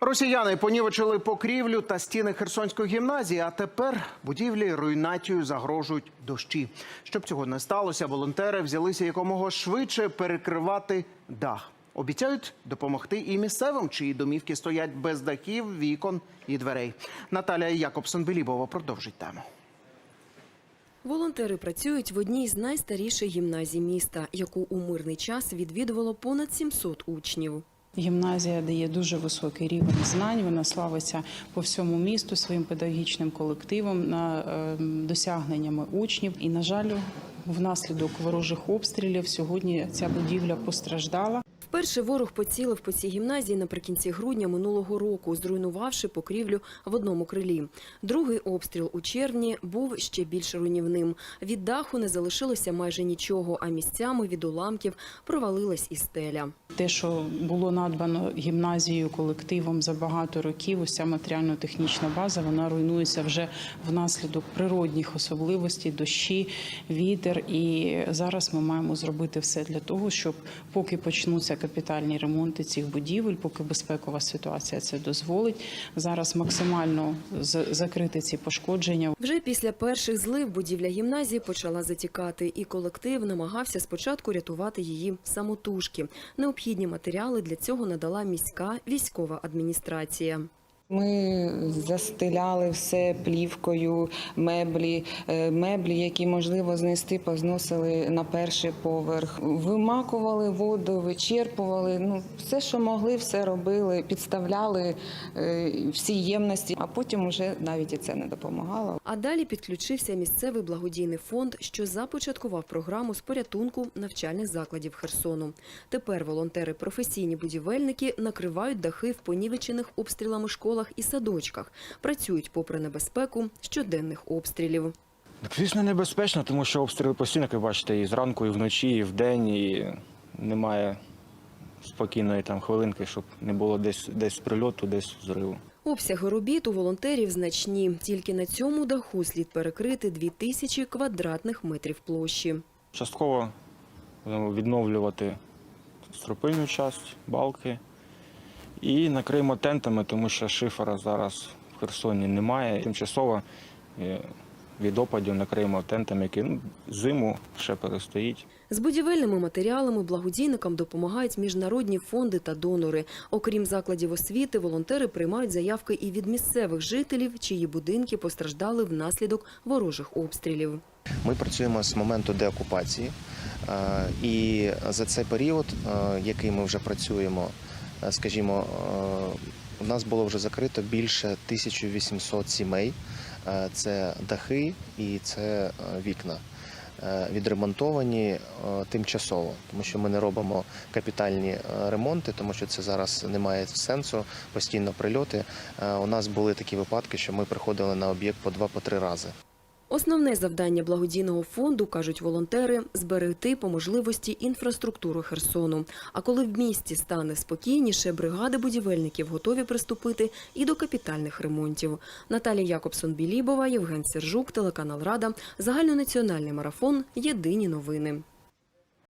Росіяни понівечили покрівлю та стіни Херсонської гімназії. А тепер будівлі руйнацією загрожують дощі. Щоб цього не сталося, волонтери взялися якомога швидше перекривати дах. Обіцяють допомогти і місцевим, чиї домівки стоять без дахів, вікон і дверей. Наталія Якобсон Белібова продовжить тему. Волонтери працюють в одній з найстаріших гімназій міста, яку у мирний час відвідувало понад 700 учнів. Гімназія дає дуже високий рівень знань. Вона славиться по всьому місту своїм педагогічним колективом, на е, досягненнями учнів. І, на жаль, внаслідок ворожих обстрілів сьогодні ця будівля постраждала. Вперше ворог поцілив по цій гімназії наприкінці грудня минулого року, зруйнувавши покрівлю в одному крилі. Другий обстріл у червні був ще більш руйнівним. Від даху не залишилося майже нічого, а місцями від уламків провалилась і стеля. Те, що було надбано гімназією колективом за багато років, уся матеріально-технічна база вона руйнується вже внаслідок природних особливостей, дощі, вітер. І зараз ми маємо зробити все для того, щоб поки почнуться капітальні ремонти цих будівель, поки безпекова ситуація це дозволить, зараз максимально закрити ці пошкодження. Вже після перших злив будівля гімназії почала затікати, і колектив намагався спочатку рятувати її самотужки. Необхідні матеріали для цього надала міська військова адміністрація. Ми застеляли все плівкою, меблі, е, меблі, які можливо знести, позносили на перший поверх. Вимакували воду, вичерпували. Ну все, що могли, все робили, підставляли е, всі ємності, а потім вже навіть і це не допомагало. А далі підключився місцевий благодійний фонд, що започаткував програму з порятунку навчальних закладів Херсону. Тепер волонтери, професійні будівельники накривають дахи в понівечених обстрілами школах і садочках. Працюють попри небезпеку щоденних обстрілів. Звісно, небезпечно, тому що обстріли постійно, як ви бачите, і зранку, і вночі, і вдень, і немає спокійної там хвилинки, щоб не було десь десь прильоту, десь зриву. Обсяги робіт у волонтерів значні. Тільки на цьому даху слід перекрити 2000 квадратних метрів площі. Частково будемо відновлювати стропильну часть, балки і накриємо тентами, тому що шифера зараз в Херсоні немає. Тимчасово е, від опадів накриємо тентами, які ну, зиму ще перестоїть. З будівельними матеріалами благодійникам допомагають міжнародні фонди та донори. Окрім закладів освіти, волонтери приймають заявки і від місцевих жителів, чиї будинки постраждали внаслідок ворожих обстрілів. Ми працюємо з моменту деокупації, е, і за цей період, е, який ми вже працюємо, скажімо, е, у нас було вже закрито більше 1800 сімей. Е, Це дахи і це е, вікна. Е, Відремонтовані е, тимчасово, тому що ми не робимо капітальні е, ремонти, тому що це зараз не має сенсу. Постійно прильоти. Е, У нас були такі випадки, що ми приходили на об'єкт по два по три рази. Основне завдання благодійного фонду, кажуть волонтери, зберегти по можливості інфраструктуру Херсону. А коли в місті стане спокійніше, бригади будівельників готові приступити і до капітальних ремонтів. Наталія Якобсон-Білібова, Євген Сержук, телеканал Рада, загальнонаціональний марафон. Єдині новини.